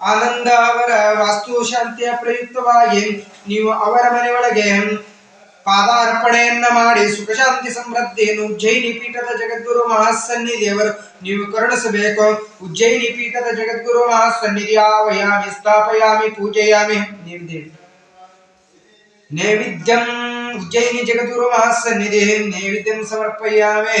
ಆನಂದ ಅವರ ವಾಸ್ತು ಶಾಂತಿಯ ಪ್ರಯುಕ್ತವಾಗಿ ನೀವು ಅವರ ಮನೆಯೊಳಗೆ ಪಾದಾರ್ಪಣೆಯನ್ನ ಮಾಡಿ ಸುಖ ಶಾಂತಿ ಸಮೃದ್ಧಿಯನ್ನು ಉಜ್ಜಯಿನಿ ಪೀಠದ ಜಗದ್ಗುರು ಮಹಾಸನ್ನಿಧಿಯವರು ನೀವು ಕರುಣಿಸಬೇಕು. ಉಜ್ಜಯಿನಿ ಪೀಠದ ಜಗದ್ಗುರು ಮಹಾಸನ್ನಿಧಿ ಆವಯಾಮಿ, ಸ್ಥಾಪಯಾಮಿ, ಪೂಜೆಯಾಮಿ. ನೀವು ನೈವೇದ್ಯಂ ಉಜ್ಜಯಿನಿ ಜಗದ್ಗುರು ಮಹಾಸನ್ನಿಧಿ, ನೈವೇದ್ಯಂ ಸಮರ್ಪಯಾಮಿ.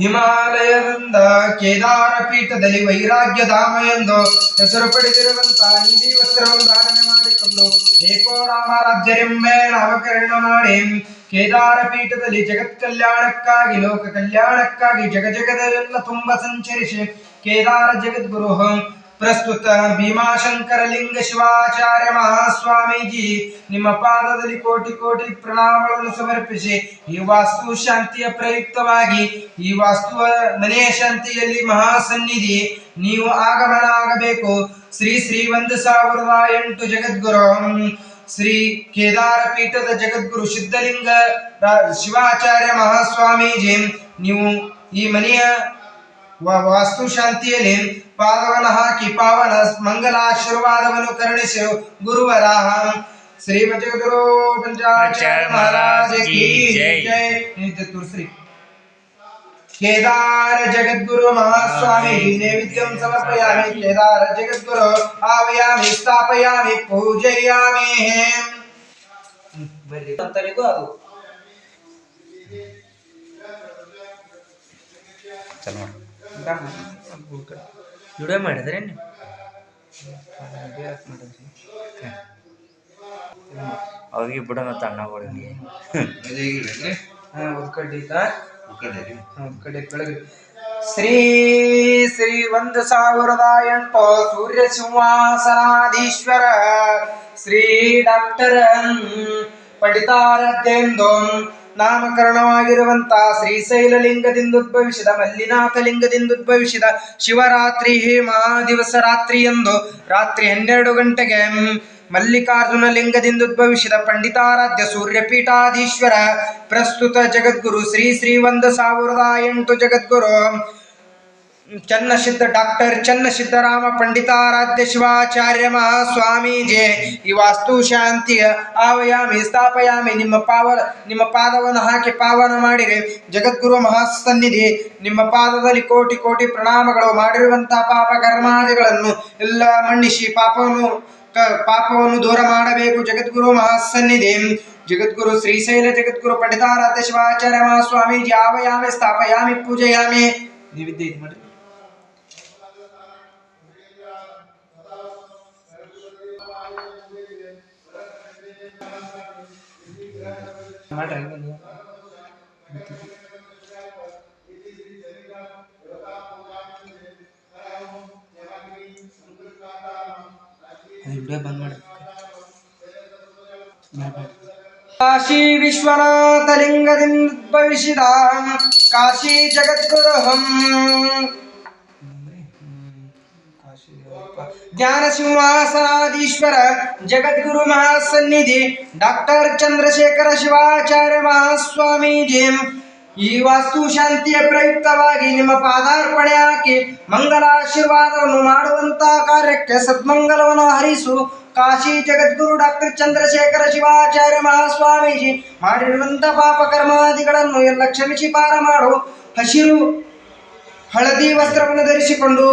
ಹಿಮಾಲಯದಿಂದ ಕೇದಾರ ಪೀಠದಲ್ಲಿ ವೈರಾಗ್ಯ ಧಾಮ ಎಂದು ಹೆಸರು ಪಡೆದಿರುವಂತಹ ನಿಧಿ ವಸ್ತ್ರವನ್ನು ಧಾರಣೆ ಮಾಡಿಕೊಂಡು ಏಕೋ ರಾಮ ರಾಜ್ಯರೆಂಬೆ ನಾಮಕರಣ ಮಾಡಿ ಕೇದಾರ ಪೀಠದಲ್ಲಿ ಜಗತ್ ಕಲ್ಯಾಣಕ್ಕಾಗಿ, ಲೋಕ ಕಲ್ಯಾಣಕ್ಕಾಗಿ ಜಗ ಜಗದೆಲ್ಲ ತುಂಬ ಸಂಚರಿಸಿ ಕೇದಾರ ಜಗದ್ಗುರು ಪ್ರಸ್ತುತ ಭೀಮಾಶಂಕರ ಲಿಂಗ ಶಿವಾಚಾರ್ಯ ಮಹಾಸ್ವಾಮೀಜಿ ನಿಮ್ಮ ಪಾದದಲ್ಲಿ ಕೋಟಿ ಕೋಟಿ ಪ್ರಣಾಮಗಳನ್ನು ಸಮರ್ಪಿಸಿ ಈ ವಾಸ್ತು ಶಾಂತಿಯ ಪ್ರಯುಕ್ತವಾಗಿ, ಈ ವಾಸ್ತು ಮನೆಯ ಶಾಂತಿಯಲ್ಲಿ ಮಹಾಸನ್ನಿಧಿ, ನೀವು ಆಗಮನ ಆಗಬೇಕು ಶ್ರೀ ಶ್ರೀ ಒಂದು ಸಾವಿರದ ಎಂಟು ಜಗದ್ಗುರು, ಶ್ರೀ ಕೇದಾರ ಪೀಠದ ಜಗದ್ಗುರು ಸಿದ್ಧಲಿಂಗ ಶಿವಾಚಾರ್ಯ ಮಹಾಸ್ವಾಮೀಜಿ, ನೀವು ಈ ಮನೆಯ ವಾಸ್ತು ಶಾಂತಿಯಲ್ಲಿ ಪಾದವನ್ನು ಹಾಕಿ ಪಾವನ ಮಂಗಲಾಶೀರ್ವಾದವನ್ನು ಕರುಣಿಸಿ ಗುರುವರ ಶ್ರೀ ಜಗದ್ಗುರು ಪಂಚಾಚಾರ್ಯ ಮಹಾರಾಜ ಕಿ ಜೈ ನಿತ್ಯ ತುಳಸಿ ಕೇದಾರ ಜಗದ್ಗುರು ಮಹಾಸ್ವಾಮಿ ನೈವೇದ್ಯಂ ಸಮರ್ಪಯಾಮಿ ಕೇದಾರ ಜಗದ್ಗುರು ಆವಯಾಮಿ ಸ್ಥಾಪಯಾಮಿ ಪೂಜಯಾಮಿ ಬರ್ರಿ ಅಂತರಿಗೂ ಅದು ಚಲೋ ಮಾಡಿ ಬ್ರಹ್ಮ ವಿಡಿಯೋ ಮಾಡಿದ್ರೆ ನೀವು? ಅವ್ರಿಗೆ ಬಿಡೋಣ ತಣ್ಣಗಳಿಗೆ ಶ್ರೀ ಶ್ರೀ ಒಂದು ಸಾವಿರದ ಎಂಟು ಸೂರ್ಯ ಸಿಂಹಾಸನಾಧೀಶ್ವರ ಶ್ರೀ ಡಾಕ್ಟರ್ ಪಡಿತಾರದ್ದೆಂದು ನಾಮಕರಣವಾಗಿರುವಂತ ಶ್ರೀಶೈಲ ಲಿಂಗದಿಂದ ಉದ್ಭವಿಸಿದ ಶಿವರಾತ್ರಿ ಮಹಾದಿವಸ ರಾತ್ರಿ ಎಂದು ರಾತ್ರಿ ಹನ್ನೆರಡು ಗಂಟೆಗೆ ಮಲ್ಲಿಕಾರ್ಜುನ ಲಿಂಗದಿಂದ ಉದ್ಭವಿಸಿದ ಪಂಡಿತಾರಾಧ್ಯ ಸೂರ್ಯಪೀಠಾಧೀಶ್ವರ, ಪ್ರಸ್ತುತ ಜಗದ್ಗುರು ಶ್ರೀ ಶ್ರೀ ಒಂದು ಸಾವಿರದ ಎಂಟು ಜಗದ್ಗುರು. ಚನ್ನಸಿದ್ಧ ಡಾಕ್ಟರ್ ಚನ್ನಸಿದ್ದರಾಮ ಪಂಡಿತಾರಾಧ್ಯ ಶಿವಾಚಾರ್ಯ ಮಹಾಸ್ವಾಮೀಜಿ, ಈ ವಾಸ್ತು ಶಾಂತಿಯ ಆವಯಾಮಿ, ಸ್ಥಾಪಯಾಮಿ, ನಿಮ್ಮ ಪಾವ ನಿಮ್ಮ ಪಾದವನ್ನು ಹಾಕಿ ಪಾವನ ಮಾಡಿರಿ. ಜಗದ್ಗುರು ಮಹಾಸನ್ನಿಧಿ, ನಿಮ್ಮ ಪಾದದಲ್ಲಿ ಕೋಟಿ ಕೋಟಿ ಪ್ರಣಾಮಗಳು ಮಾಡಿರುವಂತಹ ಪಾಪ ಕರ್ಮಾದಿಗಳನ್ನು ಎಲ್ಲ ಮಣ್ಣಿಸಿ ಪಾಪವನ್ನು ಪಾಪವನ್ನು ದೂರ ಮಾಡಬೇಕು. ಜಗದ್ಗುರು ಮಹಾಸನ್ನಿಧಿ, ಜಗದ್ಗುರು ಶ್ರೀಶೈಲ, ಜಗದ್ಗುರು ಪಂಡಿತಾರಾಧ್ಯ ಶಿವಾಚಾರ್ಯ ಮಹಾಸ್ವಾಮೀಜಿ, ಆವಯಾಮಿ, ಸ್ಥಾಪಯಾಮಿ, ಪೂಜೆಯಾಮಿ. ನೀವಿದ್ದೆ ಇದು ಮಾಡಿ ಮಾಡ್ರಿ ಹಂಗೆ ನೀವು. ಅದು ವಿಡಿಯೋ ಬಂದ್ ಮಾಡಿ ಕಾಶಿ ಜ್ಞಾನ ಸಿಂಹಾಸನಾಧೀಶ್ವರ ಜಗದ್ಗುರು ಮಹಾಸನ್ನಿಧಿ, ಡಾಕ್ಟರ್ ಚಂದ್ರಶೇಖರ ಶಿವಾಚಾರ್ಯ ಮಹಾಸ್ವಾಮೀಜಿ. ಈ ವಾಸ್ತು ಶಾಂತಿಯ ಪ್ರಯುಕ್ತವಾಗಿ ನಿಮ್ಮ ಪಾದಾರ್ಪಣೆ ಹಾಕಿ ಮಂಗಲಾಶೀರ್ವಾದವನ್ನು ಮಾಡುವಂತಹ ಕಾರ್ಯಕ್ಕೆ ಸದ್ಮಂಗಲವನ್ನು ಹರಿಸು. ಕಾಶಿ ಜಗದ್ಗುರು ಡಾಕ್ಟರ್ ಚಂದ್ರಶೇಖರ ಶಿವಾಚಾರ್ಯ ಮಹಾಸ್ವಾಮೀಜಿ ಮಾಡಿರುವಂಥ ಪಾಪ ಕರ್ಮಾದಿಗಳನ್ನು ಎಲ್ಲ ಕ್ಷಮಿಸಿ ಪಾರ ಮಾಡು. ಹಸಿರು ಹಳದಿ ವಸ್ತ್ರವನ್ನು ಧರಿಸಿಕೊಂಡು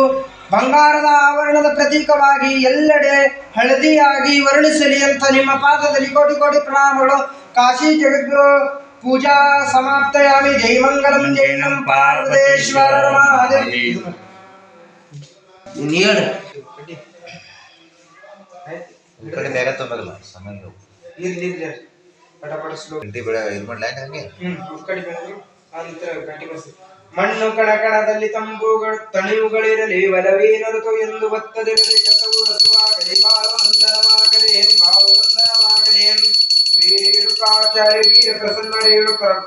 ಬಂಗಾರದ ಆವರಣದ ಪ್ರತೀಕವಾಗಿ ಎಲ್ಲೆಡೆ ಹಳದಿಯಾಗಿ ವರ್ಣಿಸಲಿ ಅಂತ ನಿಮ್ಮ ಪಾದದಲ್ಲಿ ಕೋಟಿ ಕೋಟಿ ಪ್ರಣಾಮಗಳು. ಕಾಶಿ ಜಗದ್ಗುರು ಪೂಜಾ ಸಮಾಪ್ತಯಾಮಿ. ಜೈ ಮಂಗಲಂ ಜೈ ನಂ ಪಾರ್ವತೇಶ್ವರ ಪಟ ಪಟ ಸ್ಲೋ ಗಂಟೆ ಬೆಳೆ ಇದು ಮಾಡ್ಲ ಹಂಗೆ? ಹ್ಮ್ ಕಡಿಮೆ ಬೆಳಗ್ಗೆ ಆ ನಂತರ ಗಂಟೆ ಬರ್ಸಿ ಮಣ್ಣು ಕಣಕಣದಲ್ಲಿ ತಂಬುಗಳು, ತಣಿವುಗಳಿರಲಿ ಬಲವೀನರುತು ಎಂದು ಬತ್ತದಿರಲಿ ಕಸವು ರಸವಾಗಲಿ ಬಾಲವಂದನವಾಗಲಿ ನಂದನವಾಗಲಿ ಶ್ರೀ ರೇಣುಕಾಚಾರ್ಯ ವೀರ ಪ್ರಸನ್ನ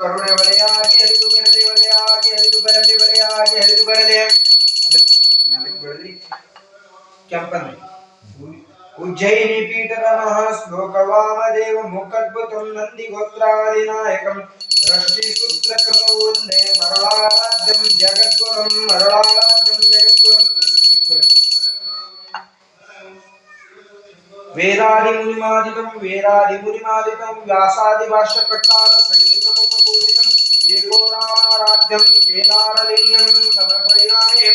ಕರುಣೆ ಒಲೆಯಾಗಿ ಹರಿದು ಬರಲಿ, ಒಲೆಯಾಗಿ ಹರಿದು ಬರಲಿ, ಒಲೆಯಾಗಿ ಹರಿದು ಬರಲಿ. ಕೆಂಪನೆ ಉಜ್ಜಯಿನಿ ಪೀಠದ ಮಹಾಶ್ಲೋಕ ವಾಮದೇವ ಮುಖದ್ಭುತಂ ನಂದಿ ಗೋತ್ರಾದಿನಾಯಕಂ ರಶ್ಮಿ रश्मिसूत्रकृतौ वंदे मरुळाराध्यं जगद्गुरुं मरुळाराध्यं जगद्गुरुं। वेदादिमुनिमादितं वेदादिमुनिमादितं व्यासादिभाष्यकट्टार सञ्चितमुपपूजितम् एकोराराध्यं केदारलिङ्गं समर्पयामि।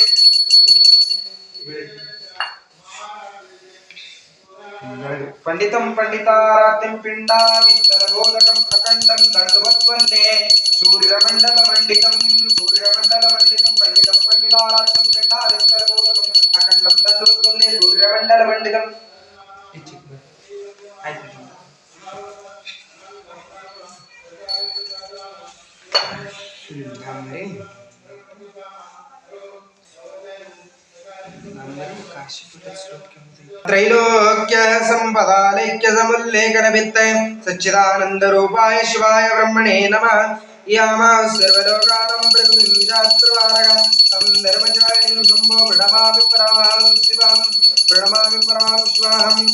పండితం పండితారాత్యం పిండా విస్తర గోదకం ప్రకండం దండవద్వన్నే సూర్యమండల మండితం సూర్యమండల మండితం పండితం పండితారాత్యం పిండా విస్తర గోదకం అఖండం దండవద్వన్నే సూర్యమండల మండితం. అయిపోయింది. त्रैलोक्य संपदालैक्य समुल्लेखन वित्तय सच्चिदानंद रूपाय शिवाय ब्रह्मणे नमः यामा सर्वलोकानां प्रकृतिं शास्त्रवारक तं धर्मचारिणं शम्भो प्रणमामि परां शिवां प्रणमामि परां शिवाहम्